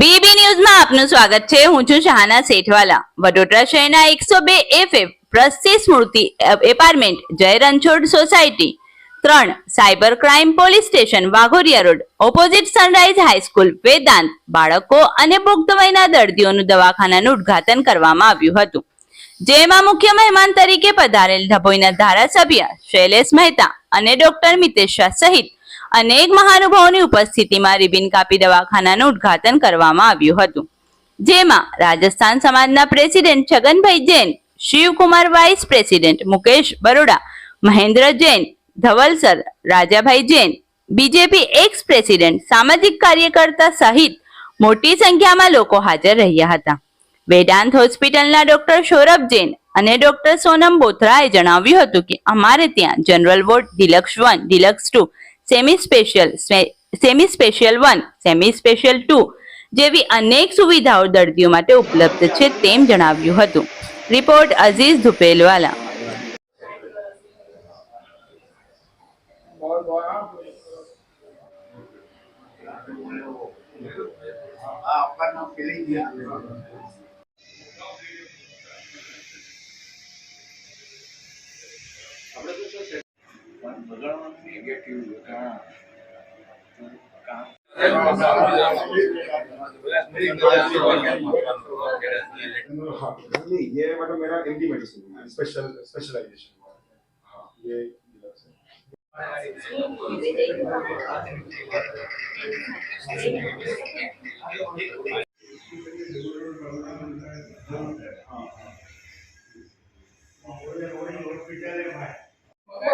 BB ન્યૂઝમાં આપનું સ્વાગત છે. હું છું શાહના શેઠવાલા. વડોદરા શહેરના એકસો બે એફ પ્રસ્તી સ્મૃતિ એપાર્ટમેન્ટ જય રણછોડ સોસાયટી ત્રણ cyber crime police station વાઘોરિયા road opposite Sunrise high school Vedant બાળકો અને પુખ્ત વયના દર્દીઓનું દવાખાનાનું ઉદ્ઘાટન કરવામાં આવ્યું હતું. જેમાં મુખ્ય મહેમાન તરીકે પધારેલ ડભોઈના ધારાસભ્ય શૈલેષ મહેતા અને ડોક્ટર મિતેશ શાહ સહિત અનેક મહાનુભાવોની ઉપસ્થિતિમાં રિબિન કાપી દવાખાનાનું ઉદ્ઘાટન કરવામાં આવ્યું હતું. જેમાં રાજસ્થાન સમાજના president Chhaganbhai Jain, Shivkumar vice president Mukesh Baroda, Mahendra Jain, ધવલસર Rajabhai Jain, BJP ex president સામાજિક કાર્યકર્તા સહિત મોટી સંખ્યામાં લોકો હાજર રહ્યા હતા. વેદાંત હોસ્પિટલના ડોક્ટર સૌરભ જૈન અને ડોક્ટર સોનમ બોથરાએ જણાવ્યું હતું કે અમારે ત્યાં general ward deluxe one, deluxe two semi special semi special one semi special two જેવી અનેક સુવિધાઓ દર્દીઓ માટે ઉપલબ્ધ છે તેમ જણાવ્યું હતું. રિપોર્ટ અઝીઝ ધુપેલવાલા. આપવાનો ફિલિંગ નેગેટિવ हाँ नहीं ये मतलब मेरा हिंदी मेडिसिन है स्पेशल स्पेशलाइजेशन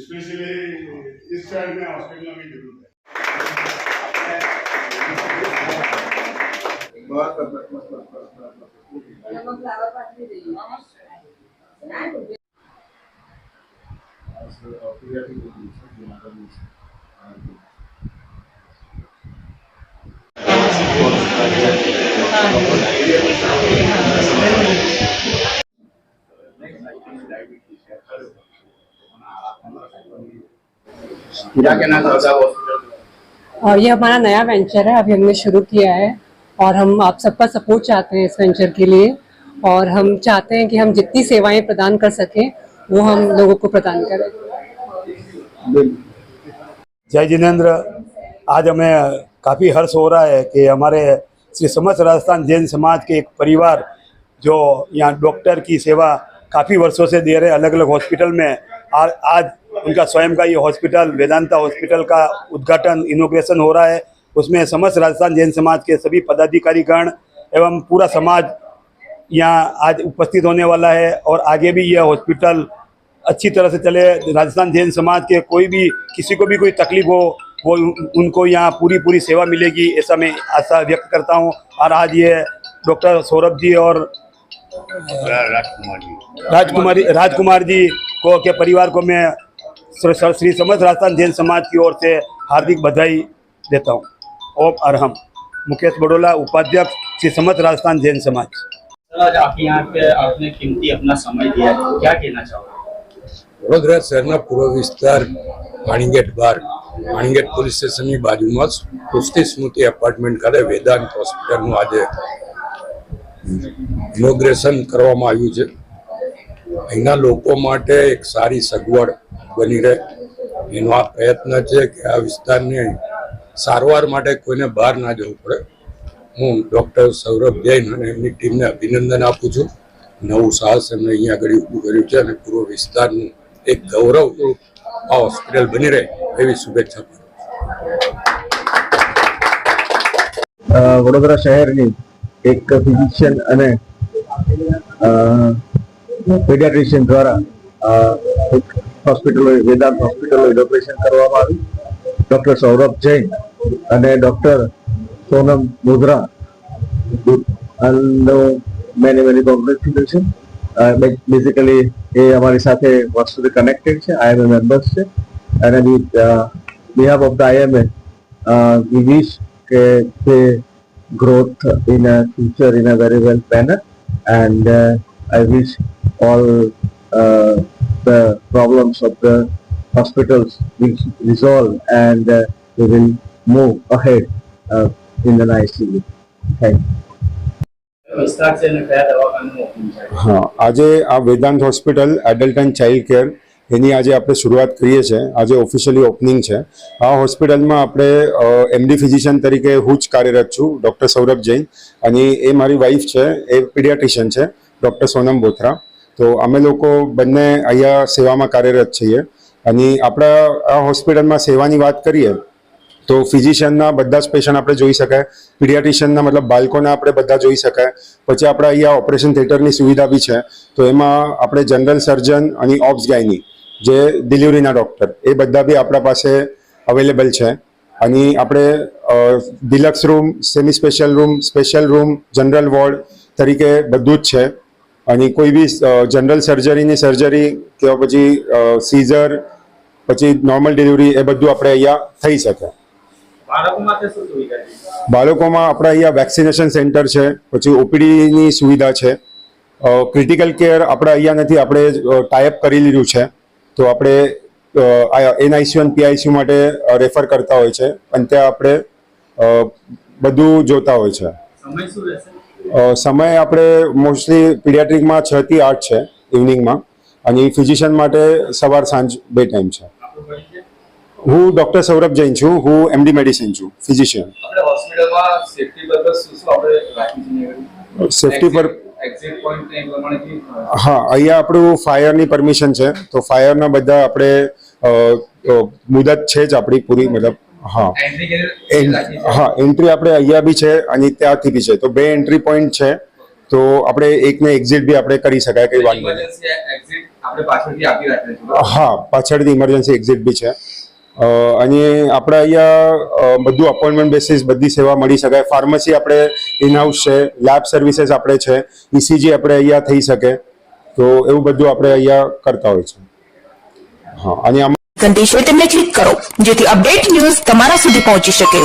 स्पेशली इस साइड में हॉस्पिटल में जरूरत है बस बस और ये हमारा नया वेंचर है। अभी हमने शुरू किया है और हम आप सबका सपोर्ट चाहते हैं इस वेंचर के लिए। और हम चाहते हैं कि हम जितनी सेवाएँ प्रदान कर सकें, वो हम लोगों को प्रदान करें। जय जिनेन्द्र। आज हमें काफ़ी हर्ष हो रहा है कि हमारे श्री समस्त राजस्थान जैन समाज के एक परिवार जो यहाँ डॉक्टर की सेवा काफ़ी वर्षों से दे रहे अलग अलग हॉस्पिटल में आ, आज उनका स्वयं का ये हॉस्पिटल वेदांता हॉस्पिटल का उद्घाटन इनोग्रेशन हो रहा है। उसमें समस्त राजस्थान जैन समाज के सभी पदाधिकारीगण एवं पूरा समाज यहाँ आज उपस्थित होने वाला है और आगे भी यह हॉस्पिटल अच्छी तरह से चले। राजस्थान जैन समाज के कोई भी किसी को भी कोई तकलीफ़ हो वो उनको यहाँ पूरी पूरी सेवा मिलेगी ऐसा मैं आशा व्यक्त करता हूँ। और आज ये डॉक्टर सौरभ जी और राजकुमार जी। राजकुमारी राजकुमार जी को के परिवार को मैं श्री श्री समस्त राजस्थान जैन समाज की ओर से हार्दिक बधाई देता हूँ ओम अरहम मुकेश बडोला उपाध्यक्ष श्री समस्त राजस्थान जैन समाज सर आज आप यहाँ पे आपने कीमती अपना समय दिया है क्या कहना चाहोगे વડોદરા શહેરના પૂર્વ વિસ્તાર વાણીગેટ બાર વાણીગેટ પોલીસ સ્ટેશનની બાજુમાં પુષ્ટિ સ્મૃતિ એપાર્ટમેન્ટ ખાતે વેદાંત હોસ્પિટલનું આજે ઇનોગ્રેશન કરવામાં આવ્યું છે અહીંના લોકો માટે એક સારી સગવડ બની રહે. એનો આ પ્રયત્ન છે કે આ વિસ્તારની સારવાર માટે કોઈને બહાર ના જવું પડે. હું ડૉક્ટર સૌરભ જૈન અને એમની ટીમને અભિનંદન આપું છું. નવું સાહસ એમને અહીંયા આગળ ઊભું કર્યું છે અને પૂર્વ વિસ્તારનું એક ગૌરવ આ હોસ્પિટલ બની રહે એવી શુભેચ્છા પાઠવું વડોદરા શહેરની એક ફિઝિશિયન અને પેડિયાટ્રિશિયન દ્વારા હોસ્પિટલ વેદાંત હોસ્પિટલ ઇનોગ્રેશન કરવામાં આવ્યું. ડૉક્ટર સૌરભ જૈન અને doctor Sonam Bodhra many many congratulation basically એ અમારી સાથે વર્ષોથી કનેક્ટેડ છે આઈએમએ મેમ્બર્સ છે. અને behalf of the IMA we wish કે તે growth in a future in a very well manner. And uh, I all uh, the problems of the hospitals will resolve and uh, we will move ahead uh, in the way. Thank you. હા આજે આ Vedant hospital adult and child care એની આજે આપણે શરૂઆત કરીએ છીએ આજે officially opening છે આ હોસ્પિટલમાં આપણે એમડી ફિઝિશિયન તરીકે હું જ કાર્યરત છું ડૉક્ટર સૌરભ જૈન અને એ મારી વાઈફ છે એ પીડિયાટ્રિશિયન છે ડૉક્ટર સોનમ બોથરા તો અમે લોકો બંને અહીંયા સેવામાં કાર્યરત છીએ. અને આપણા આ હોસ્પિટલમાં સેવાની વાત કરીએ, તો ફિઝિશિયનના બધા જ પેશન્ટ આપણે જોઈ શકાય, પીડિયાટ્રિશિયનના મતલબ બાળકોના આપણે બધા જોઈ શકાય, પછી આપણે અહીંયા ઓપરેશન થિયેટરની સુવિધા બી છે, તો એમાં આપણે જનરલ સર્જન અને ઓબ્સ ગાયની, જે ડિલિવરીના ડૉક્ટર, એ બધા બી આપણા પાસે અવેલેબલ છે. અને આપણે deluxe room semi special room special room, general ward તરીકે બધું જ છે. અને કોઈ બી જનરલ સર્જરીની સર્જરી કે પછી સીઝર પછી નોર્મલ ડિલિવરી એ બધું આપણે અહીંયા થઈ શકે. બાળકોમાં આપણે અહીંયા વેક્સિનેશન સેન્ટર છે પછી ઓપીડીની સુવિધા છે. ક્રિટિકલ કેર આપણે અહીંયા નથી આપણે ટાઈપ કરી લીધું છે. તો આપણે એનઆઈસીયુ અને પીઆઈસીયુ માટે રેફર કરતા હોય છે. અને ત્યાં આપણે બધું જોતા હોય છે. સમય શું રહેશે? સમય આપણે મોસ્ટલી પીડિયાટ્રિકમાં છ થી આઠ છે ઇવનિંગમાં અને ફિઝિશિયન માટે સવાર સાંજ બે ટાઈમ છે. હું ડૉક્ટર સૌરભ જૈન છું હું એમડી મેડિસિન છું ફિઝિશિયન સેફટી પર હા અહીંયા આપણું ફાયરની પરમિશન છે. તો ફાયરના બધા આપણે મુદત છે જ આપણી પૂરી મતલબ હા. હા એન્ટ્રી આપણે અહીંયા બી છે અને ત્યાંથી બી છે. તો બે એન્ટ્રી પોઈન્ટ છે. તો આપણે એકને એક્ઝિટ બી આપણે કરી શકાય કઈ વાંધો હા પાછળથી ઇમરજન્સી એક્ઝિટ બી છે. અને આપણે અહીંયા બધું અપોઇન્ટમેન્ટ બેસિસ બધી સેવા મળી શકાય. ફાર્મસી આપણે ઇનહાઉસ છે લેબ સર્વિસીસ આપણે છે ઇસીજી આપણે અહીંયા થઈ શકે. તો એવું બધું આપણે અહીંયા કરતા હોય છે. હા અને આમાં ઘંટી છે તેમને ક્લિક કરો જેથી અપડેટ ન્યૂઝ તમારા સુધી પહોંચી શકે.